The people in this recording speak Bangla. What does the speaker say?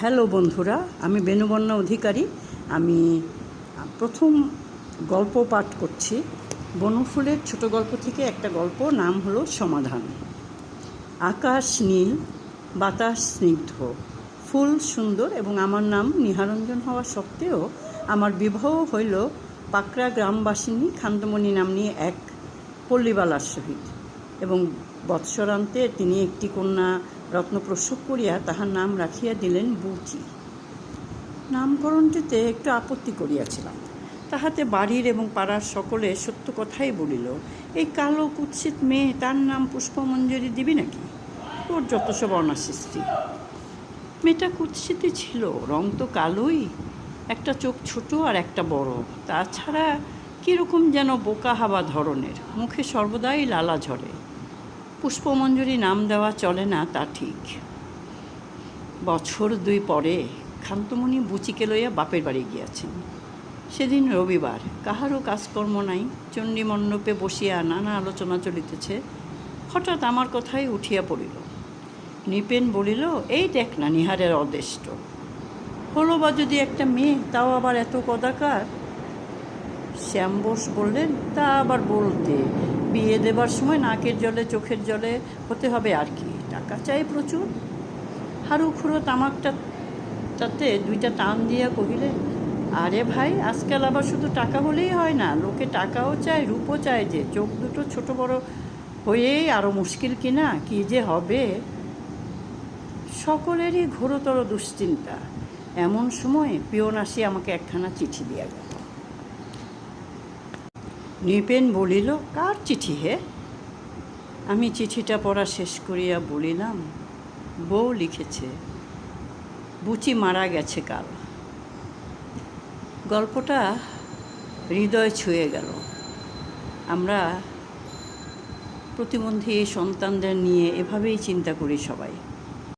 হ্যালো বন্ধুরা, আমি বেনুবর্ণা অধিকারী। আমি প্রথম গল্প পাঠ করছি। বনফুলের ছোট গল্প থেকে একটা গল্প, নাম হলো সমাধান। আকাশ নীল, বাতাস স্নিগ্ধ। ফুল সুন্দর এবং আমার নাম নিহারঞ্জন হওয়া সত্ত্বেও আমার বিবাহ হইল পাকড়া গ্রামবাসিনী খান্দমণি নাম নিয়ে এক পল্লীবালার সহিত এবং বৎসরান্তে তিনি একটি কন্যা রত্নপ্রসব করিয়া তাহার নাম রাখিয়া দিলেন বুচি নামকরণটিতে একটু আপত্তি করিয়াছিলাম। তাহাতে বাড়ির এবং পাড়ার সকলে সত্য কথাই বলিল, এই কালো কুৎসিত মেয়ে তার নাম পুষ্পমঞ্জরি দিবি নাকি? ওর যত সব অনাসৃষ্টি মেয়েটা কুৎসিতই ছিল, রং তো কালোই, একটা চোখ ছোট আর একটা বড়। তাছাড়া কীরকম যেন বোকা হাওয়া ধরনের, মুখে সর্বদাই লালা ঝরে। পুষ্পমঞ্জরি নাম দেওয়া চলে না তা ঠিক। বছর দুই পরে খান্তমণি বুচিকে লইয়া বাপের বাড়ি গিয়াছেন। সেদিন রবিবার, কাহারও কাজকর্ম নাই, চণ্ডী মণ্ডপে বসিয়া নানা আলোচনা চলিতেছে, হঠাৎ আমার কথাই উঠিয়া পড়িল। নিপেন বলিল, এই দেখ না নিহারের অদেষ্ট। হলো বা যদি একটা মেয়ে, তাও আবার এত কদাকার? শ্যাম বোস বললেন, তা আবার বলতে বিয়ে দেবার সময় নাকের জলে, চোখের জলে হতে হবে আর কি। টাকা চাই প্রচুর। হারু খুঁড়ো তামাকটা, তাতে দুইটা টান দিয়া কহিলেন আরে ভাই, আজকাল আবার শুধু টাকা হলেই হয় না। লোকে টাকাও চায়, রূপও চায় যে। চোখ দুটো ছোট বড় হয়েই আরও মুশকিল কিনা? কি যে হবে? সকলেরই ঘোরতর দুশ্চিন্তা। এমন সময় পিয়ন আসি আমাকে একখানা চিঠি দিয়া গেল। নৃপেন বলিল, কার চিঠি হে? আমি চিঠিটা পড়া শেষ করিয়া বলিলাম, বউ লিখেছে, বুচি মারা গেছে কাল। গল্পটা হৃদয় ছুঁয়ে গেল। আমরা প্রতিবন্ধী সন্তানদের নিয়ে এভাবেই চিন্তা করি সবাই।